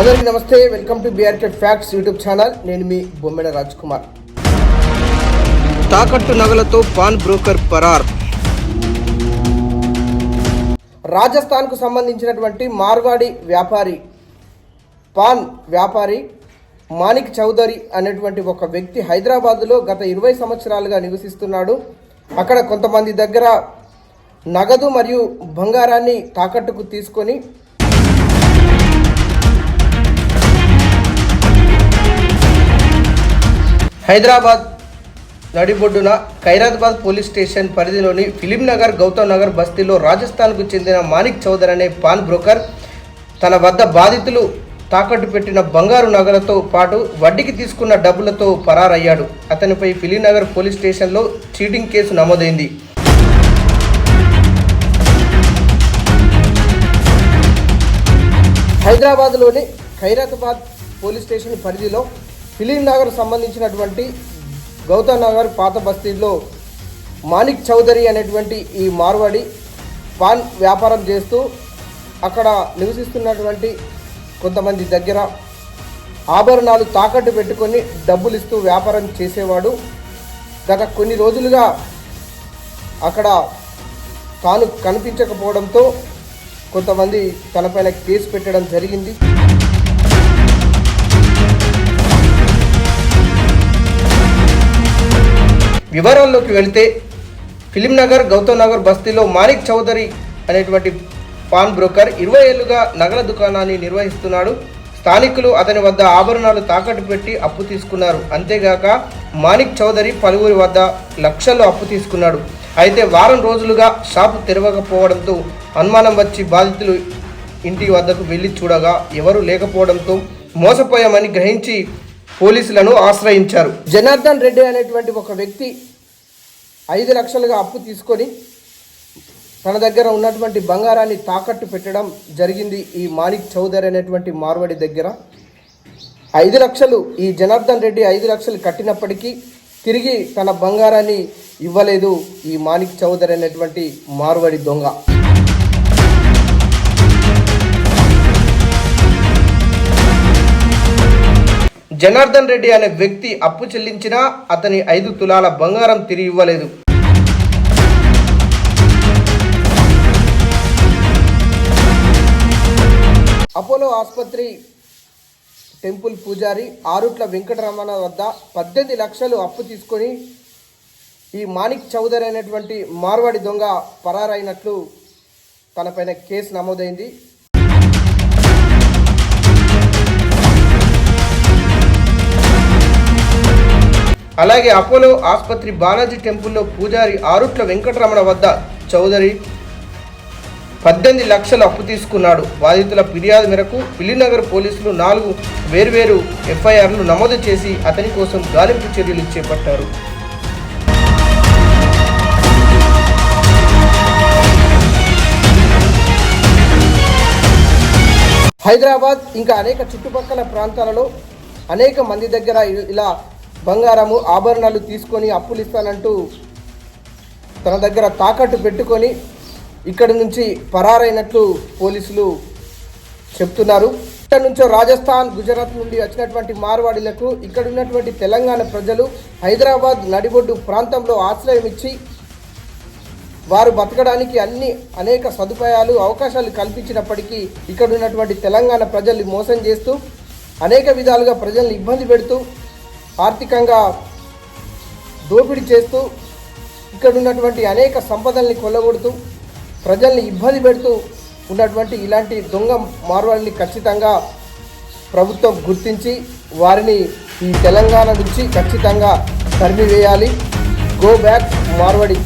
అందరికీ నమస్తే welcome to BRK Facts YouTube channel. నేను మీ బొమ్మెడ రాజ్ కుమార్ తాకట్టు నగలతో పాన్ బ్రోకర్ పరార్. రాజస్థాన్కు సంబంధించినటువంటి మార్వాడి వ్యాపారి పాన్ వ్యాపారి మాణిక్ చౌదరి అనేటువంటి ఒక వ్యక్తి హైదరాబాదులో గత ఇరవై సంవత్సరాలుగా నివసిస్తున్నాడు. అక్కడ కొంతమంది దగ్గర నగదు మరియు బంగారాన్ని తాకట్టుకు తీసుకొని హైదరాబాద్ నడిబొడ్డున ఖైరాబాద్ పోలీస్ స్టేషన్ పరిధిలోని ఫిలిం నగర్ గౌతమ్ నగర్ బస్తీలో రాజస్థాన్కు చెందిన మాణిక్ చౌదర్ అనే పాన్ బ్రోకర్ తన వద్ద బాధితులు తాకట్టు పెట్టిన బంగారు నగలతో పాటు వడ్డీకి తీసుకున్న డబ్బులతో పరారయ్యాడు. అతనిపై ఫిలిం నగర్ పోలీస్ స్టేషన్లో చీటింగ్ కేసు నమోదైంది. హైదరాబాద్లోని ఖైరాబాద్ పోలీస్ స్టేషన్ పరిధిలో ఫిలిం నగర్ సంబంధించినటువంటి గౌతమ్ నగర్ పాత బస్తీలో మాణిక్ చౌదరి అనేటువంటి ఈ మార్వాడి పాన్ వ్యాపారం చేస్తూ అక్కడ నివసిస్తున్నటువంటి కొంతమంది దగ్గర ఆభరణాలు తాకట్టు పెట్టుకొని డబ్బులు ఇస్తూ వ్యాపారం చేసేవాడు. గత కొన్ని రోజులుగా అక్కడ తాను కనిపించకపోవడంతో కొంతమంది తనపైన కేసు పెట్టడం జరిగింది. వివరాల్లోకి వెళితే ఫిలిం నగర్ గౌతమ్ నగర్ బస్తీలో మాణిక్ చౌదరి అనేటువంటి పాన్ బ్రోకర్ ఇరవై ఏళ్ళుగా నగల దుకాణాన్ని నిర్వహిస్తున్నాడు. స్థానికులు అతని వద్ద ఆభరణాలు తాకట్టు పెట్టి అప్పు తీసుకున్నారు. అంతేగాక మాణిక్ చౌదరి పలువురి వద్ద లక్షల్లో అప్పు తీసుకున్నాడు. అయితే వారం రోజులుగా షాపు తెరవకపోవడంతో అనుమానం వచ్చి బాధితులు ఇంటి వద్దకు వెళ్ళి చూడగా ఎవరూ లేకపోవడంతో మోసపోయామని గ్రహించి పోలీసులను ఆశ్రయించారు. జనార్దన్ రెడ్డి అనేటువంటి ఒక వ్యక్తి ఐదు లక్షలుగా అప్పు తీసుకొని తన దగ్గర ఉన్నటువంటి బంగారాన్ని తాకట్టు పెట్టడం జరిగింది ఈ మాణిక్ చౌదరి అనేటువంటి మార్వడి దగ్గర. ఐదు లక్షలు ఈ జనార్దన్ రెడ్డి ఐదు లక్షలు కట్టినప్పటికీ తిరిగి తన బంగారాన్ని ఇవ్వలేదు ఈ మాణిక్ చౌదరి అనేటువంటి మార్వడి దొంగ. జనార్దన్ రెడ్డి అనే వ్యక్తి అప్పు చెల్లించినా అతని ఐదు తులాల బంగారం తిరిగి ఇవ్వలేదు. అపోలో ఆసుపత్రి టెంపుల్ పూజారి ఆరుట్ల వెంకటరమణ వద్ద పద్దెనిమిది లక్షలు అప్పు తీసుకొని ఈ మాణిక్ చౌదరి అనేటువంటి మార్వాడి దొంగ పరారైనట్లు తనపైన కేసు నమోదైంది. అలాగే అపోలో ఆసుపత్రి బాలాజీ టెంపుల్లో పూజారి ఆరుట్ల వెంకటరమణ వద్ద చౌదరి పద్దెనిమిది లక్షలు అప్పు తీసుకున్నాడు. బాధితుల ఫిర్యాదు మేరకు పిల్లినగర్ పోలీసులు నాలుగు వేర్వేరు ఎఫ్ఐఆర్లు నమోదు చేసి అతని కోసం గాలింపు చర్యలు చేపట్టారు. హైదరాబాద్ ఇంకా అనేక చుట్టుపక్కల ప్రాంతాలలో అనేక మంది దగ్గర ఇలా బంగారము ఆభరణాలు తీసుకొని అప్పులు ఇస్తానంటూ తన దగ్గర తాకట్టు పెట్టుకొని ఇక్కడి నుంచి పరారైనట్లు పోలీసులు చెప్తున్నారు. ఇక్కడ నుంచో రాజస్థాన్ గుజరాత్ నుండి వచ్చినటువంటి మార్వాడీలకు ఇక్కడ ఉన్నటువంటి తెలంగాణ ప్రజలు హైదరాబాద్ నడిబొడ్డు ప్రాంతంలో ఆశ్రయం ఇచ్చి వారు బతకడానికి అన్ని అనేక సదుపాయాలు అవకాశాలు కల్పించినప్పటికీ ఇక్కడ ఉన్నటువంటి తెలంగాణ ప్రజల్ని మోసం చేస్తూ అనేక విధాలుగా ప్రజల్ని ఇబ్బంది పెడుతూ ఆర్థికంగా దోపిడీ చేస్తూ ఇక్కడ ఉన్నటువంటి అనేక సంపదల్ని కొల్లగొడుతూ ప్రజల్ని ఇబ్బంది పెడుతూ ఉన్నటువంటి ఇలాంటి దొంగ మార్వాడిని ఖచ్చితంగా ప్రభుత్వం గుర్తించి వారిని ఈ తెలంగాణ నుంచి ఖచ్చితంగా తరిమివేయాలి. Go back Marwadi